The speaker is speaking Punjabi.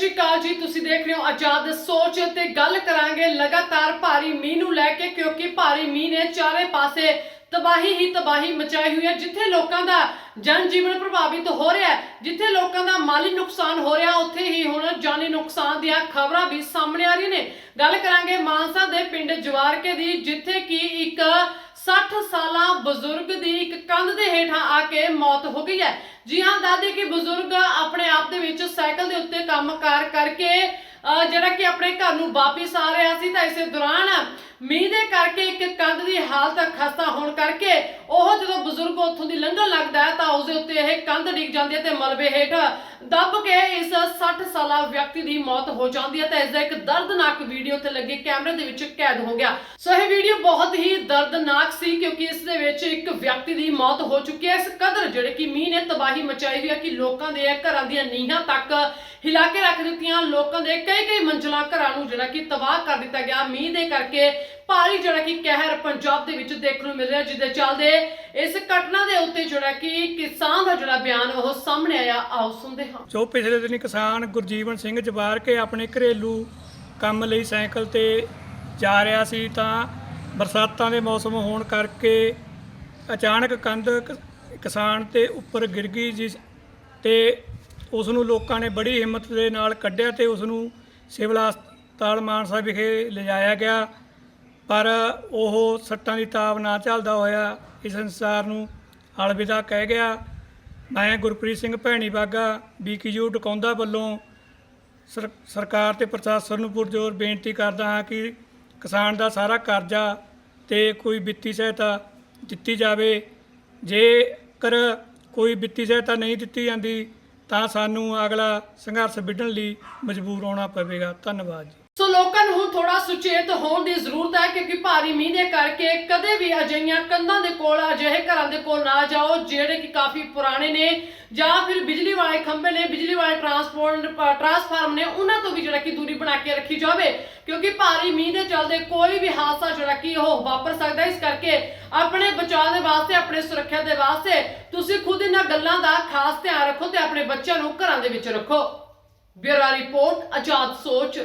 ਸ਼੍ਰੀ ਅਕਾਲ ਜੀ, ਤੁਸੀਂ ਦੇਖ ਰਹੇ ਹੋ ਆਜ਼ਾਦ ਸੋਚ ਤੇ ਗੱਲ ਕਰਾਂਗੇ ਲਗਾਤਾਰ ਭਾਰੀ ਮੀਂਹ ਨੂੰ ਲੈ ਕੇ, ਕਿਉਂਕਿ ਭਾਰੀ ਮੀਂਹ ਨੇ ਚਾਰੇ ਪਾਸੇ ਤਬਾਹੀ ਹੀ ਤਬਾਹੀ ਮਚਾਈ ਹੋਈ ਹੈ, ਜਿੱਥੇ ਲੋਕਾਂ ਦਾ ਜਨ ਜੀਵਨ ਪ੍ਰਭਾਵਿਤ ਹੋ ਰਿਹਾ ਹੈ, ਜਿੱਥੇ ਲੋਕਾਂ ਦਾ ਮਾਲੀ ਨੁਕਸਾਨ ਹੋ ਰਿਹਾ, ਉੱਥੇ ਹੀ ਹੁਣ ਜਾਨੀ ਨੁਕਸਾਨ ਦੀਆਂ ਖਬਰਾਂ ਵੀ ਸਾਹਮਣੇ ਆ ਰਹੀਆਂ ਨੇ। ਗੱਲ ਕਰਾਂਗੇ ਮਾਨਸਾ ਦੇ ਪਿੰਡ ਜਵਾਰਕੇ ਦੀ, ਜਿੱਥੇ ਕਿ ਇੱਕ 60 ਸਾਲਾਂ ਬਜ਼ੁਰਗ ਦੀ ਇੱਕ ਆ ਕੇ ਮੌਤ ਹੋ ਗਈ ਹੈ। ਜੀ ਹਾਂ ਦਾਦੇ ਕਿ ਬਜ਼ੁਰਗ ਆਪਣੇ ਆਪ ਦੇ ਵਿੱਚ ਸਾਈਕਲ ਦੇ ਉੱਤੇ ਕੰਮਕਾਰ ਕਰਕੇ ਅਹ ਜਿਹੜਾ ਕਿ ਆਪਣੇ ਘਰ ਨੂੰ ਵਾਪਿਸ ਆ ਰਿਹਾ ਸੀ, ਤਾਂ ਇਸੇ ਦੌਰਾਨ ਮੀਂਹ ਦੇ ਕਰਕੇ ਇੱਕ ਕੰਧ ਦੀ ਹਾਲਤ ਖਸਤਾ ਹੋਣ ਕਰਕੇ ਉਹ ਜਦੋਂ ਬਜ਼ੁਰਗ ਉੱਥੋਂ ਦੀ ਲੰਘਣ ਲੱਗਦਾ ਹੈ ਤਾਂ ਉਸਦੇ ਉੱਤੇ ਇਹ ਕੰਧ ਡਿੱਗ ਜਾਂਦੀ ਹੈ ਤੇ ਮਲਬੇ ਹੇਠ ਦੱਬ ਕੇ ਇਸ 60 ਸਾਲਾ ਵਿਅਕਤੀ ਦੀ ਮੌਤ ਹੋ ਜਾਂਦੀ ਹੈ ਤਾਂ ਇਸ ਦਾ ਇੱਕ ਦਰਦਨਾਕ ਵੀਡੀਓ ਤੇ ਲੱਗੇ ਕੈਮਰੇ ਦੇ ਵਿੱਚ ਕੈਦ ਹੋ ਗਿਆ। ਸੋ ਇਹ ਵੀਡੀਓ ਬਹੁਤ ਹੀ ਦਰਦਨਾਕ ਸੀ ਕਿਉਂਕਿ ਇਸ ਦੇ ਵਿੱਚ ਇੱਕ ਵਿਅਕਤੀ ਦੀ ਮੌਤ ਹੋ ਚੁੱਕੀ ਹੈ। ਇਸ ਕਦਰ ਜਿਹੜੇ ਕਿ ਮੀਂਹ ਨੇ ਤਬਾਹੀ ਮਚਾਈ ਹੋਈ ਹੈ ਕਿ ਲੋਕਾਂ ਦੇ ਘਰਾਂ ਦੀਆਂ ਨੀਹਾਂ ਤੱਕ ਹਿਲਾ ਕੇ ਰੱਖ ਦਿੱਤੀਆਂ। ਲੋਕਾਂ ਦੇ ਕਈ ਕਈ ਮੰਜ਼ਲਾਂ ਘਰਾਂ ਨੂੰ ਜਿਹੜਾ ਕਿ ਤਬਾਹ ਕਰ ਦਿੱਤਾ ਗਿਆ। ਮੀਂਹ ਦੇ ਕਰਕੇ ਭਾਰੀ ਜਿਹੜਾ ਕਿ ਕਹਿਰ ਪੰਜਾਬ ਦੇ ਵਿੱਚ ਦੇਖਣ ਨੂੰ ਮਿਲ ਰਿਹਾ, ਜਿਹਦੇ ਚੱਲਦੇ ਇਸ ਘਟਨਾ ਦੇ ਉੱਤੇ ਜਿਹੜਾ ਕਿ ਕਿਸਾਨ ਦਾ ਜਿਹੜਾ ਬਿਆਨ ਉਹ ਸਾਹਮਣੇ ਆਇਆ, ਆਓ ਸੁਣਦੇ ਹਾਂ। ਜੋ ਪਿਛਲੇ ਦਿਨੀ ਕਿਸਾਨ ਗੁਰਜੀਵਨ ਸਿੰਘ ਜਵਾਰ ਕੇ ਆਪਣੇ ਘਰੇਲੂ ਕੰਮ ਲਈ ਸਾਈਕਲ ਤੇ ਜਾ ਰਿਹਾ ਸੀ, ਤਾਂ ਬਰਸਾਤਾਂ ਦੇ ਮੌਸਮ ਹੋਣ ਕਰਕੇ ਅਚਾਨਕ ਕੰਧ ਕਿਸਾਨ ਤੇ ਉੱਪਰ ਗਿਰ ਗਈ, ਜਿਸ ਤੇ ਉਸ ਨੂੰ ਲੋਕਾਂ ਨੇ ਬੜੀ ਹਿੰਮਤ ਦੇ ਨਾਲ ਕੱਢਿਆ ਤੇ ਉਸ ਨੂੰ ਸਿਵਲ ਹਸਪਤਾਲ ਮਾਨਸਾ ਵਿਖੇ ਲਿਜਾਇਆ ਗਿਆ। ਪਰ ਉਹ ਸੱਟਾਂ ਦੀ ਤਾਬ ਨਾ ਝੱਲਦਾ ਹੋਇਆ ਇਸ ਸੰਸਾਰ ਨੂੰ ਅਲਵਿਦਾ ਕਹਿ ਗਿਆ। ਮੈਂ ਗੁਰਪ੍ਰੀਤ ਸਿੰਘ ਭੈਣੀ ਬਾਗਾ ਬੀਕਯੂ ਡਕੌਂਦਾ ਵੱਲੋਂ ਸਰ- ਸਰਕਾਰ ਤੇ ਪ੍ਰਸ਼ਾਸਨ ਨੂੰ ਪੁਰਜ਼ੋਰ ਬੇਨਤੀ ਕਰਦਾ ਹਾਂ ਕਿ ਕਿਸਾਨ ਦਾ ਸਾਰਾ ਕਰਜ਼ਾ ਤੇ ਕੋਈ ਵਿੱਤੀ ਸਹਾਇਤਾ ਦਿੱਤੀ ਜਾਵੇ। ਜੇਕਰ ਕੋਈ ਵਿੱਤੀ ਸਹਾਇਤਾ ਨਹੀਂ ਦਿੱਤੀ ਜਾਂਦੀ ਤਾਂ ਸਾਨੂੰ ਅਗਲਾ ਸੰਘਰਸ਼ ਵਿੱਢਣ ਲਈ ਮਜਬੂਰ ਹੋਣਾ ਪਵੇਗਾ। ਧੰਨਵਾਦ ਜੀ। ਲੋਕਾਂ ਨੂੰ ਥੋੜਾ ਸੁਚੇਤ ਹੋਣ ਦੀ ਜ਼ਰੂਰਤ ਹੈ, ਕਿਉਂਕਿ ਭਾਰੀ ਮੀਂਹ ਦੇ ਕਰਕੇ ਕਦੇ ਵੀ ਅਜਿਹੀਆਂ ਕੰਧਾਂ ਦੇ ਕੋਲ, ਅਜਿਹੇ ਘਰਾਂ ਦੇ ਕੋਲ ਨਾ ਜਾਓ, ਜਿਹੜੇ ਕਿ ਕਾਫੀ ਪੁਰਾਣੇ ਨੇ, ਜਾਂ ਫਿਰ ਬਿਜਲੀ ਵਾਲੇ ਖੰਭੇ ਨੇ, ਬਿਜਲੀ ਵਾਲੇ ਟਰਾਂਸਪੋਰਟ, ਟਰਾਂਸਫਾਰਮ ਨੇ, ਉਹਨਾਂ ਤੋਂ ਵੀ ਜਿਹੜਾ ਕਿ ਦੂਰੀ ਬਣਾ ਕੇ ਰੱਖੀ ਜਾਵੇ, ਕਿਉਂਕਿ ਭਾਰੀ ਮੀਂਹ ਦੇ ਚੱਲਦੇ ਕੋਈ ਵੀ ਹਾਦਸਾ ਜਿਹੜਾ ਕਿ ਉਹ ਵਾਪਰ ਸਕਦਾ ਇਸ ਕਰਕੇ ਆਪਣੇ ਬਚਾਅ ਦੇ ਵਾਸਤੇ, ਆਪਣੇ ਸੁਰੱਖਿਆ ਦੇ ਵਾਸਤੇ ਤੁਸੀਂ ਖੁਦ ਇਹਨਾਂ ਗੱਲਾਂ ਦਾ ਖਾਸ ਧਿਆਨ ਰੱਖੋ ਤੇ ਆਪਣੇ ਬੱਚਿਆਂ ਨੂੰ ਘਰਾਂ ਦੇ ਵਿੱਚ ਰੱਖੋ। ਬਿਊਰੋ ਰਿਪੋਰਟ, ਆਜ਼ਾਦ ਸੋਚ।